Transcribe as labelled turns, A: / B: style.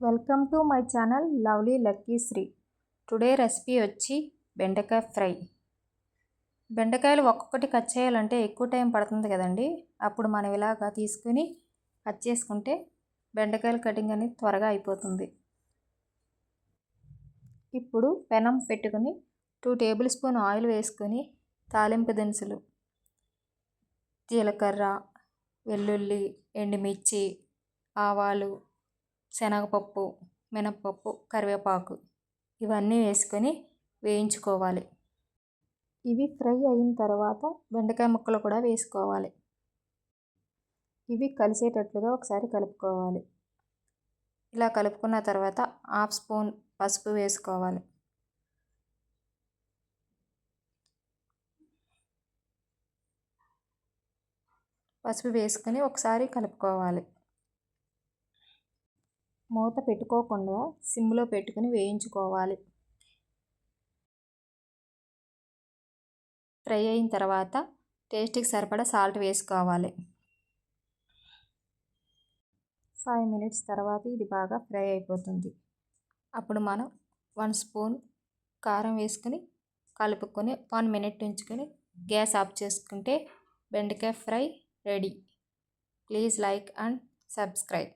A: Welcome to my channel lovely lucky Sri. Today recipe వచ్చి బెండకాయ fry. బెండకాయలు ఒక్కొక్కటి కట్ చేయాలంటే ఎక్కువ టైం పడుతుంది కదండి. అప్పుడు మనం ఇలాగా తీసుకుని కట్ చేసుకుంటే బెండకాయల కటింగ్ అనేది త్వరగా అయిపోతుంది. ఇప్పుడు పెనం పెట్టుకుని టూ టేబుల్ స్పూన్ ఆయిల్ వేసుకొని తాలింపు దినుసులు జీలకర్ర వెల్లుల్లి ఎండుమిర్చి ఆవాలు శనగపప్పు మినప్పప్పు కరివేపాకు ఇవన్నీ వేసుకొని వేయించుకోవాలి. ఇవి ఫ్రై అయిన తర్వాత బెండకాయ ముక్కలు కూడా వేసుకోవాలి. ఇవి కలిసేటట్లుగా ఒకసారి కలుపుకోవాలి. ఇలా కలుపుకున్న తర్వాత హాఫ్ స్పూన్ పసుపు వేసుకోవాలి. పసుపు వేసుకొని ఒకసారి కలుపుకోవాలి. మూత పెట్టుకోకుండా సిమ్లో పెట్టుకుని వేయించుకోవాలి. ఫ్రై అయిన తర్వాత టేస్ట్కి సరిపడా సాల్ట్ వేసుకోవాలి. ఫైవ్ మినిట్స్ తర్వాత ఇది బాగా ఫ్రై అయిపోతుంది. అప్పుడు మనం వన్ స్పూన్ కారం వేసుకుని కలుపుకొని వన్ మినిట్ ఉంచుకొని గ్యాస్ ఆఫ్ చేసుకుంటే బెండకాయ fry ready. Please like and subscribe.